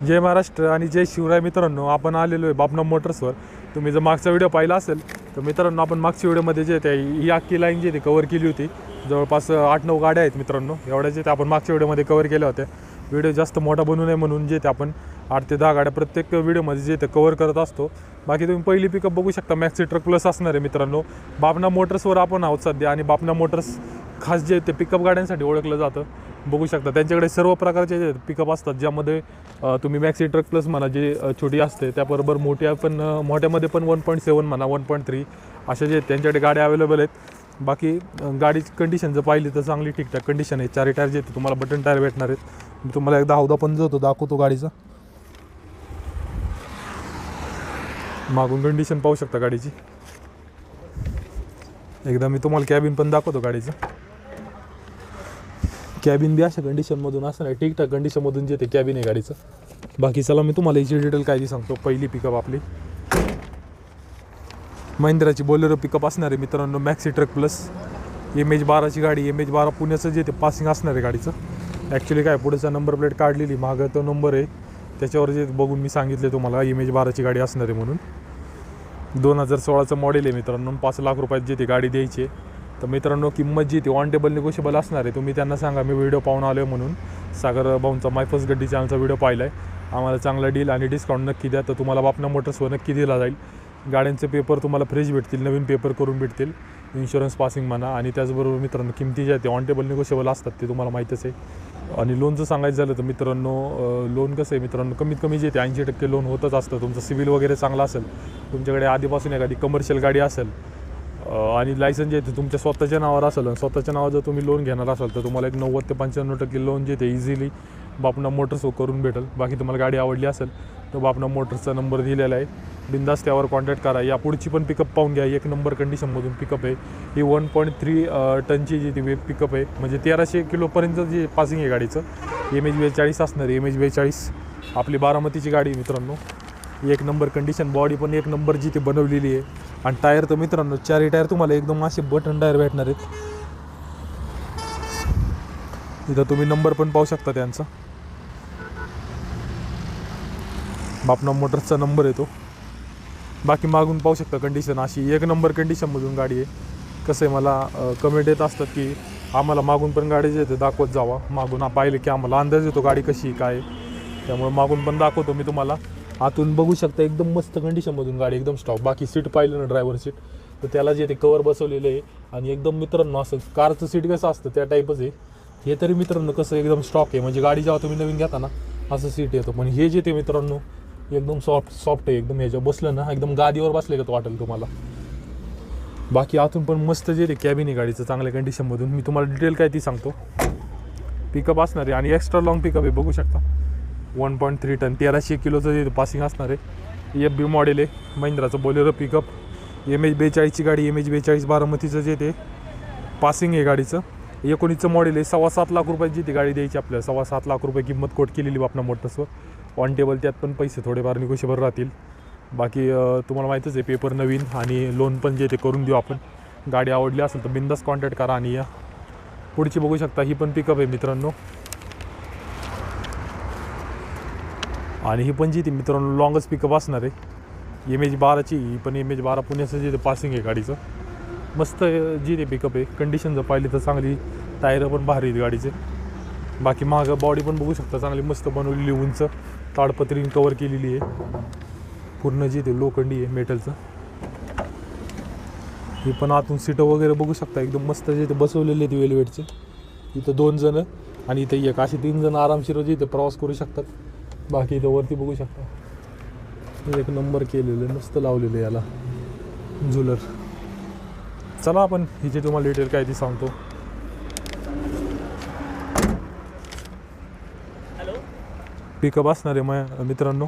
जय महाराष्ट्र आणि जय शिवराय मित्रांनो आपण आलेलो आहे बापना मोटर्सवर तुम्ही जर मागचा व्हिडिओ पाहिला असेल तर मित्रांनो आपण मागच्या व्हिडिओमध्ये जे ते ही अख्खी लाईन जी ती कवर केली होती जवळपास आठ नऊ गाड्या आहेत मित्रांनो एवढ्या जे ते आपण मागच्या व्हिडिओमध्ये कवर केल्या होत्या. व्हिडिओ जास्त मोठा बनू नये म्हणून जे ते आपण आठ ते दहा गाड्या प्रत्येक व्हिडिओमध्ये जे ते कवर करत असतो. बाकी तुम्ही पहिली पिकअप बघू शकता मॅक्सी ट्रक प्लस असणार आहे मित्रांनो. बापना मोटर्सवर आपण आहोत सध्या आणि बापना मोटर्स खास जे ते पिकअप गाड्यांसाठी ओळखलं जातं. बघू शकता. त्यांच्याकडे सर्व प्रकारचे जे पिकअप असतात ज्यामध्ये तुम्ही मॅक्सी ट्रक प्लस म्हणा जे छोटी असते त्याबरोबर मोठ्या पण मोठ्यामध्ये पण वन पॉईंट सेवन म्हणा वन पॉईंट थ्री अशा जे आहेत, त्यांच्याकडे गाड्या अवेलेबल आहेत. बाकी गाडी गाडीची कंडिशन जर पाहिली तर चांगली ठीकठाक कंडिशन आहे. चारी टायर जे तुम्हाला बटन टायर भेटणार आहेत. मी तुम्हाला एकदा हौदा पण जातो दाखवतो गाडीचा. मागून कंडिशन पाहू शकता गाडीची. एकदा मी तुम्हाला कॅबिन पण दाखवतो गाडीचं. कॅबिन बी अशा कंडिशनमधून असं नाही. ठीकठाक कंडिशनमधून जे ते कॅबिन आहे गाडीचं. बाकी चला मी तुम्हाला याची डिटेल काय सांगतो. पहिली पिकअप आपली. महिंद्राची बोलेरो पिकअप असणार आहे मित्रांनो maxi truck plus M H बाराची गाडी एम एच बारा पुण्याचं जे ते पासिंग असणार आहे गाडीचं. ॲक्च्युली काय पुढेचा नंबर प्लेट काढलेली मागं तो नंबर आहे. त्याच्यावर जे बघून मी सांगितले तुम्हाला एम एच बाराची गाडी असणार आहे म्हणून. दोन हजार सोळाचं मॉडेल आहे मित्रांनो पाच लाख रुपयात जे ती गाडी द्यायची आहे. तर मित्रांनो किंमत जी ती ऑन टेबल निगोशिएबल असणार आहे तुम्ही त्यांना सांगा मी व्हिडिओ पाहून आलो आहे म्हणून. सागर भाऊंचा मायफस गड्डी चॅनलचा व्हिडिओ पाहिला आहे आम्हाला चांगला डील आणि डिस्काउंट नक्की द्या. तर तुम्हाला बापना मोटर्सवर नक्की दिला जाईल. गाड्यांचे पेपर तुम्हाला फ्रेश भेटतील नवीन पेपर करून भेटतील. इन्शुरन्स पासिंग म्हणा आणि त्याचबरोबर मित्रांनो किमती ज्या ते ऑन टेबल निगोशिएबल असतात ते तुम्हाला माहीतच आहे. आणि लोनचं सांगायचं झालं तर मित्रांनो लोन कसं आहे मित्रांनो कमीत कमी जे ते ऐंशी टक्के लोन होतच असतं. तुमचं सिव्हिल वगैरे चांगला असेल तुमच्याकडे आधीपासून एखादी कमर्शियल गाडी असेल आणि लायसन जे आहे ते तुमच्या स्वतःच्या नावावर असेल आणि स्वतःच्या नावावर जर तुम्ही लोन घेणार असाल तर तुम्हाला एक नव्वद ते पंच्याण्णव टक्के लोन जे ते इझिली बापना मोटर्स करून भेटेल. बाकी तुम्हाला गाडी आवडली असेल तर बापना मोटर्सचा नंबर दिलेला आहे. बिंदास त्यावर कॉन्टॅक्ट करा. या पुढची पण पिकअप पाहून घ्या. एक नंबर कंडिशनमधून पिकअप आहे. ही वन पॉईंट थ्री टनची जी ती पिकअप आहे म्हणजे तेराशे किलोपर्यंत जे पासिंग आहे गाडीचं एम एच बेचाळीस असणार एम एच बेचाळीस आपली बारामतीची गाडी आहे मित्रांनो. एक नंबर कंडिशन बॉडी पण एक नंबर जी ती बनवलेली आहे. आणि टायर तर मित्रांनो चारही टायर तुम्हाला एकदम असे बटन टायर भेटणार आहेत. इथं तुम्ही नंबर पण पाहू शकता त्यांचा. बापना मोटर्सचा नंबर येतो बाकी मागून पाहू शकता कंडिशन अशी. एक नंबर कंडिशनमधून गाडी आहे. कसं आहे मला कमेंट येत असतात की आम्हाला मागून पण गाडी जे दाखवत जावा. मागून पाहिलं की आम्हाला अंदाज येतो गाडी कशी आहे, काय त्यामुळे मागून पण दाखवतो मी तुम्हाला. आतून बघू शकता एकदम मस्त कंडिशनमधून गाडी एकदम स्टॉक बाकी सीट पाहिलं ना ड्रायव्हर सीट तर त्याला जे ते कवर बसवलेलं आहे आणि एकदम मित्रांनो असं कारचं सीट कसं असतं त्या टाईपच आहे. हे तरी मित्रांनो कसं एकदम स्टॉक आहे. म्हणजे गाडी जेव्हा तुम्ही नवीन घेता ना असं सीट येतं. पण हे जे ते मित्रांनो एकदम सॉफ्ट सॉफ्ट आहे. एकदम ह्याच्यावर बसलं ना एकदम गादीवर बसले का वाटेल तुम्हाला. बाकी आतून पण मस्त जे ते कॅबिन आहे गाडीचं चांगल्या कंडिशनमधून मी तुम्हाला डिटेल काय ती सांगतो. पिकअप असणार आहे आणि एक्स्ट्रा लॉंग पिकअप आहे बघू शकता. One point three ton. तेराशे किलोचं जे पासिंग असणार आहे एफ बी मॉडेल आहे महिंद्राचं बोलेरो पिकअप एम एच बेचाळीसची गाडी एम एच बेचाळीस बारामतीचं जे ते पासिंग आहे गाडीचं. एकोणीसचं मॉडेल आहे सव्वा सात लाख रुपयाची ती गाडी द्यायची आपल्याला सव्वा सात लाख रुपये किंमत कोट केलेली बापना मोटर्सवर ऑन टेबल त्यात पण पैसे थोडेफार निगोशिएबल राहतील. बाकी तुम्हाला माहीतच आहे पेपर नवीन आणि लोन पण जे ते करून देऊ आपण. गाडी आवडली असेल तर बिंदास कॉन्टॅक्ट करा आणि या. पुढची बघू शकता ही पण पिकअप आहे मित्रांनो. आणि ही पण जी ती मित्रांनो लॉंगच पिकअप असणार आहे. एम एच बाराची ही पण एम एच बारा पुण्याचं जे पासिंग आहे गाडीचं. मस्त जी ते पिकअप आहे. कंडिशन जर पाहिली तर चांगली टायरं पण भारी आहेत गाडीचे. बाकी मागं बॉडी पण बघू शकता चांगली मस्त बनवलेली उंच ताडपत्रीने कवर केलेली आहे. पूर्ण जी ते लोखंडी आहे मेटलचं ही पण आतून सीटं वगैरे बघू शकता एकदम मस्त जे ते बसवलेले आहेत वेलवेटचे इथं दोन जण आणि इथं एक. असे तीन जण आरामशीर जे इथे प्रवास करू शकतात. बाकी इथं वरती बघू शकता. एक नंबर केलेलं आहे मस्त लावलेलं आहे याला. झुलर चला आपण हिची तुम्हाला डिटेल काय ती सांगतो. पिकअप असणार आहे मा मित्रांनो.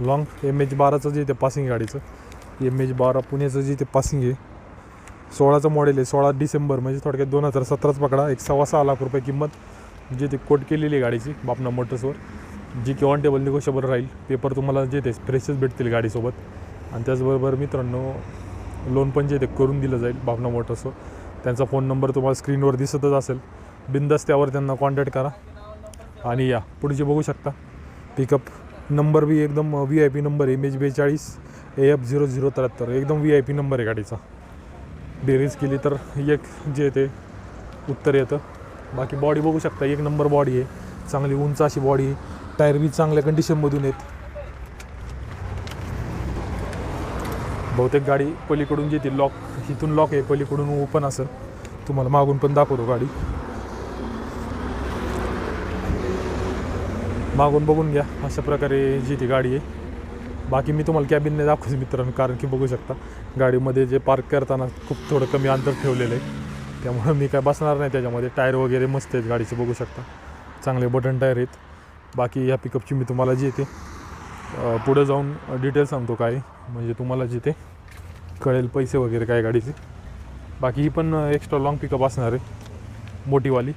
लॉंग एम एच बाराचं जे ते पासिंग गाडीचं. एम एच बारा पुण्याचं जे ते पासिंग आहे. सोळाचं मॉडेल आहे सोळा डिसेंबर म्हणजे थोडक्यात दोन हजार सतराच पकडा. एक सव्वा सहा लाख रुपये किंमत जे ते कोट केलेली आहे गाडीची बापना मोटर्सवर जी की ऑन टेबल निगोशिएबल राहील पेपर तुम्हाला जे ते फ्रेशच भेटतील गाडीसोबत. आणि त्याचबरोबर मित्रांनो लोन पण जे ते करून दिलं जाईल बापना मोटर्सवर त्यांचा फोन नंबर तुम्हाला स्क्रीनवर दिसतच असेल. बिंदास त्यावर त्यांना कॉन्टॅक्ट करा. आणि या पुढचे बघू शकता. पिकअप नंबर बी एकदम व्ही आय पी नंबर आहे. एम एच बेचाळीस ए एफ झिरो झिरो त्र्याहत्तर. एकदम व्ही आय पी नंबर आहे गाडीचा. बेरीज केली तर एक जे ते उत्तर येतं. बाकी बॉडी बघू शकता एक नंबर बॉडी आहे. चांगली उंच अशी बॉडी आहे. टायर बी चांगल्या कंडिशनमधून आहेत. बहुतेक गाडी पलीकडून जे ती लॉक इथून लॉक आहे पलीकडून ओपन असेल तुम्हाला मागून पण दाखवतो गाडी. मागून बघून घ्या अशा प्रकारे जी ती गाडी आहे. बाकी मी तुम्हाला कॅबिनने दाखवतो मित्रांनो कारण की बघू शकता गाडीमध्ये जे पार्क करताना खूप थोडं कमी अंतर ठेवलेलं आहे. त्यामुळं मी काय बसणार नाही त्याच्यामध्ये. टायर वगैरे मस्त आहेत गाडीचे बघू शकता. चांगले बटन टायर आहेत. बाकी ह्या पिकअपची मी तुम्हाला जी येते पुढे जाऊन डिटेल सांगतो काय म्हणजे तुम्हाला जिथे कळेल पैसे वगैरे काय गाडीचे. बाकी ही पण एक्स्ट्रा लाँग पिकअप असणार आहे मोठीवाली.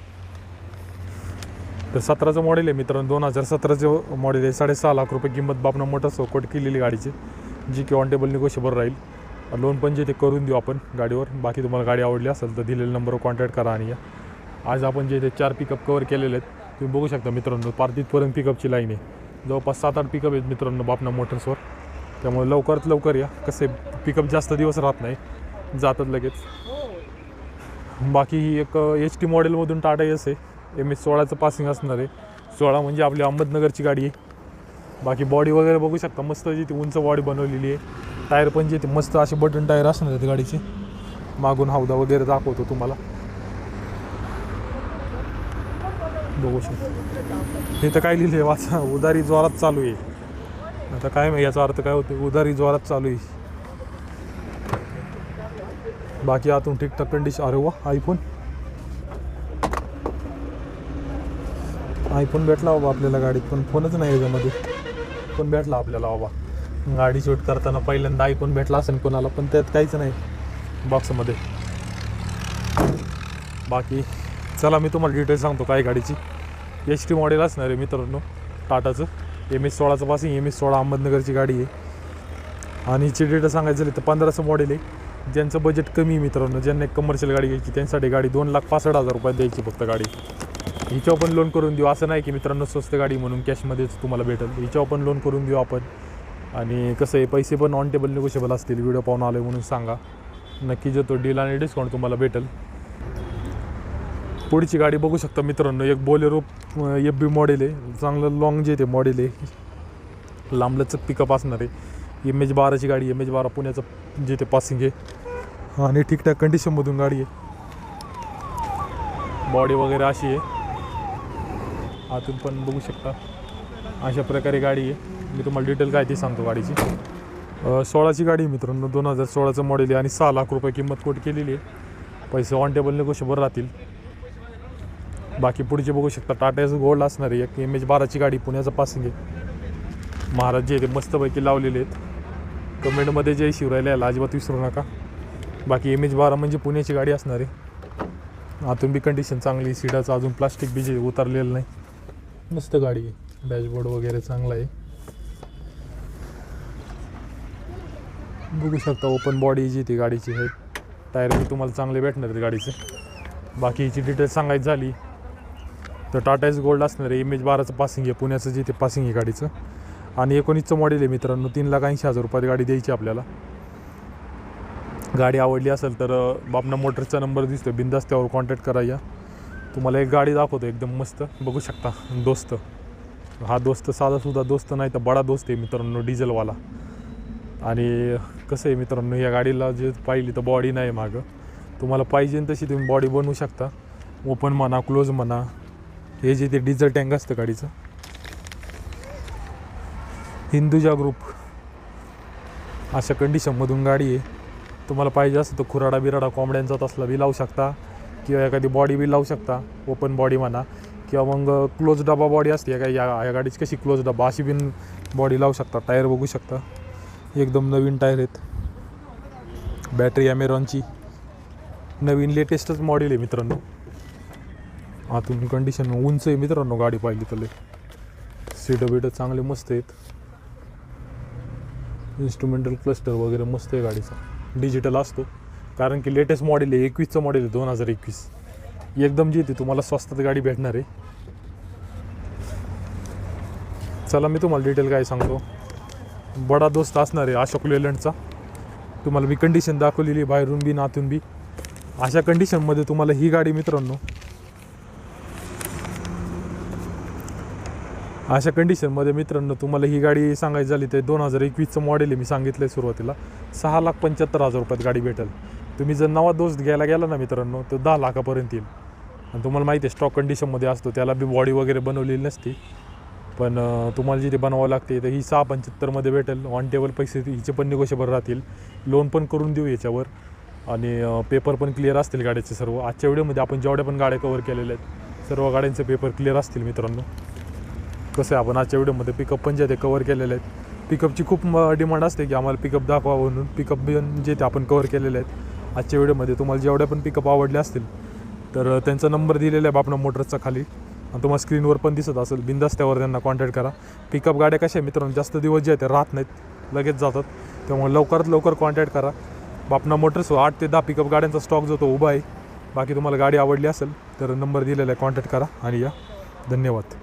तर सतराचं मॉडेल आहे मित्रांनो दोन हजार सतराचं मॉडेल आहे. साडेसहा लाख रुपये किंमत बापनं मोठा सोकट केलेली गाडीची जी की ऑन टेबल निगोशिएबल राहील. लोन पण जे ते करून देऊ आपण गाडीवर. बाकी तुम्हाला गाडी आवडली असेल तर दिलेल्या नंबरवर कॉन्टॅक्ट करा आणि या. आज आपण जे ते चार पिकअप कवर केलेले आहेत तुम्ही बघू शकता मित्रांनो पार तिथपर्यंत पिकअपची लाईन आहे. जवळपास सात आठ पिकअप आहेत मित्रांनो बापना मोटर्सवर त्यामुळे लवकरात लवकर या. कसे पिकअप जास्त दिवस राहत नाही जातात लगेच. बाकी ही एक एच टी मॉडेलमधून टाटा एस आहे. एम एस सोळाचं पासिंग असणार आहे. सोळा म्हणजे आपली अहमदनगरची गाडी आहे. बाकी बॉडी वगैरे बघू शकता. मस्त जी ती उंच बॉडी बनवलेली आहे. टायर पण जे ते मस्त असे बटन टायर असणार आहेत गाडीचे. मागून हौदा वगैरे दाखवतो तुम्हाला. बघू शकतो. हे तर काय आहे वाचा. उदारी जोरात चालू आहे. आता काय माहिती याचा अर्थ काय होतो उदारी जोरात चालू आहे. बाकी आतून ठीकठाक कंडिशन अरे वा आयफोन आयफोन भेटला बाबा आपल्याला गाडीत पण फोनच नाही याच्यामध्ये. फोन भेटला आपल्याला बाबा. गाडी शूट करताना पहिल्यांदा आयफोन भेटला असेल कोणाला पण त्यात काहीच नाही बॉक्समध्ये बाकी चला मी तुम्हाला डिटेल सांगतो काय गाडीची. एच टी मॉडेल असणार आहे मित्रांनो टाटाचं. एम एस सोळाचं पासिंग एम एस सोळा अहमदनगरची गाडी आहे. आणि हिची डेटा सांगायचं झाली तर पंधराचं मॉडेल आहे. ज्यांचं बजेट कमी आहे मित्रांनो ज्यांना एक कमर्शियल गाडी घ्यायची त्यांच्यासाठी गाडी दोन लाख पासष्ट हजार रुपयात द्यायची फक्त गाडी. हिच्यावर पण लोन करून देऊ. असं नाही की मित्रांनो स्वस्त गाडी म्हणून कॅशमध्येच तुम्हाला भेटेल. हिच्यावर पण लोन करून देऊ आपण. आणि कसं आहे पैसे पण ऑन टेबल निगोशिएबल असतील. व्हिडिओ पाहून आलो म्हणून सांगा. नक्की जो तो डील आणि डिस्काउंट तुम्हाला भेटेल. पुढची गाडी बघू शकता मित्रांनो. एक बोलेरो एफ बी मॉडेल आहे. चांगलं लॉंग जे ते मॉडेल आहे. लांबलचक पिकअप असणार आहे. एम एच बाराची गाडी एम एच बारा पुण्याचं जे ते पासिंग आहे. आणि ठीकठाक कंडिशनमधून गाडी आहे. बॉडी वगैरे अशी आहे. आतून पण बघू शकता. अशा प्रकारे गाडी आहे. मी तुम्हाला डिटेल काय ती सांगतो गाडीची. सोळाची गाडी आहे मित्रांनो. दोन हजार सोळाचं मॉडेल आहे आणि सहा लाख रुपये किंमत कोट केलेली आहे. पैसे ऑन टेबल निगोशिएबल राहतील? बाकी पुढचे बघू शकता. टाटाचं गोल्ड असणार आहे. एक एम एच बाराची गाडी पुण्याचं पासिंग आहे. महाराज जे आहे ते मस्तपैकी लावलेले आहेत. कमेंटमध्ये जे शिवरायला यायला अजिबात विसरू नका. बाकी एम एच बारा म्हणजे पुण्याची गाडी असणार आहे. आतून बी कंडिशन चांगली सीटाचं अजून प्लास्टिक बी जे उतरलेलं नाही. मस्त गाडी आहे. डॅशबोर्ड वगैरे चांगला आहे. बघू शकता ओपन बॉडी जी ती गाडीची आहे. टायर बी तुम्हाला चांगले भेटणार आहेत गाडीचे. बाकी हिची डिटेल्स सांगायची झाली. तर टाटा एस गोल्ड असणार आहे. बाराचं पासिंग आहे. पुण्याचं जिथे पासिंग आहे गाडीचं. आणि एकोणीसचं मॉडेल आहे मित्रांनो. तीन लाख ऐंशी हजार रुपयात गाडी द्यायची आपल्याला. गाडी आवडली असेल तर बापना मोटर्सचा नंबर दिसतो बिंदास त्यावर कॉन्टॅक्ट करा या. तुम्हाला एक गाडी दाखवतो एकदम मस्त. बघू शकता. दोस्त. हा दोस्त साधासुद्धा दोस्त नाही तर बडा दोस्त आहे मित्रांनो डिझेलवाला आणि कसं आहे मित्रांनो या गाडीला जे पाहिली तर बॉडी नाही मागं. तुम्हाला पाहिजे तशी तुम्ही बॉडी बनवू शकता. ओपन म्हणा क्लोज म्हणा. हे जे ते डिझेल टँक असतं गाडीचं. हिंदुजा ग्रुप अशा कंडिशनमधून गाडी आहे. तुम्हाला पाहिजे असं तर खुराडा बिराडा कोंबड्यांचा तसला बी लावू शकता. किंवा एखादी बॉडी बी लावू शकता. ओपन बॉडी म्हणा. किंवा मग क्लोज डबा बॉडी असते. काय या या गाडीची कशी क्लोज डबा अशी बिन बॉडी लावू शकता. टायर बघू शकता. एकदम नवीन टायर आहेत. बॅटरी ॲमेरॉनची नवीन लेटेस्टच मॉडेल आहे मित्रांनो. आतून कंडिशन उंच आहे मित्रांनो गाडी पाहिली तर सीटं बिटं चांगले मस्त आहेत. इन्स्ट्रुमेंटल क्लस्टर वगैरे मस्त आहे गाडीचा. डिजिटल असतो. कारण की लेटेस्ट मॉडेल आहे एकवीसचं मॉडेल आहे दोन हजार एकवीस. एकदम जी ती तुम्हाला स्वस्तात गाडी भेटणार आहे. चला मी तुम्हाला डिटेल काय सांगतो. बडा दोस्त असणार आहे अशोक लेलंडचा. तुम्हाला मी कंडिशन दाखवलेली बाहेरून बी नातून बी. अशा कंडिशनमध्ये तुम्हाला ही गाडी मित्रांनो अशा कंडिशनमध्ये मित्रांनो तुम्हाला ही गाडी सांगायची झाली तर दोन हजार एकवीसचं मॉडेल आहे मी सांगितलं आहे सुरुवातीला. सहा लाख पंच्याहत्तर हजार रुपयात गाडी भेटेल. तुम्ही जर नवा दोस्त घ्यायला गेला ना मित्रांनो तो दहा लाखापर्यंत येईल. आणि तुम्हाला माहिती आहे स्टॉक कंडिशनमध्ये असतो त्याला बी बॉडी वगैरे बनवलेली नसते. पण तुम्हाला जिथे बनवावं लागते तर ही सहा पंच्याहत्तरमध्ये भेटेल. ऑन टेबल पैसे हिचे पण निगोशेबर राहतील. लोन पण करून देऊ याच्यावर. आणि पेपर पण क्लिअर असतील गाड्याचे सर्व. आजच्या व्हिडिओमध्ये आपण जेवढ्या पण गाड्या कवर केलेल्या आहेत सर्व गाड्यांचे पेपर क्लिअर असतील मित्रांनो. कसं आहे आपण आजच्या व्हिडिओमध्ये पिकअप पण जे ते कवर केलेले आहेत. पिकअपची खूप डिमांड असते की आम्हाला पिकअप दाखवा म्हणून. पिकअप जे ते आपण कवर केलेले आहेत. आजच्या व्हिडिओमध्ये तुम्हाला जेवढ्या पण पिकअप आवडले असतील तर त्यांचा नंबर दिलेला आहे बापना मोटर्सचा खाली. आणि तुम्हाला स्क्रीनवर पण दिसत असेल बिंदास त्यावर त्यांना कॉन्टॅक्ट करा. पिकअप गाड्या कशा आहे मित्रांनो जास्त दिवस जे आहेत ते राहत नाहीत लगेच जातात. त्यामुळे लवकरात लवकर कॉन्टॅक्ट करा. बापना मोटर्स आठ ते दहा पिकअप गाड्यांचा स्टॉक जो तो उभा आहे बाकी तुम्हाला गाडी आवडली असेल तर नंबर दिलेला आहे कॉन्टॅक्ट करा. आणि या धन्यवाद.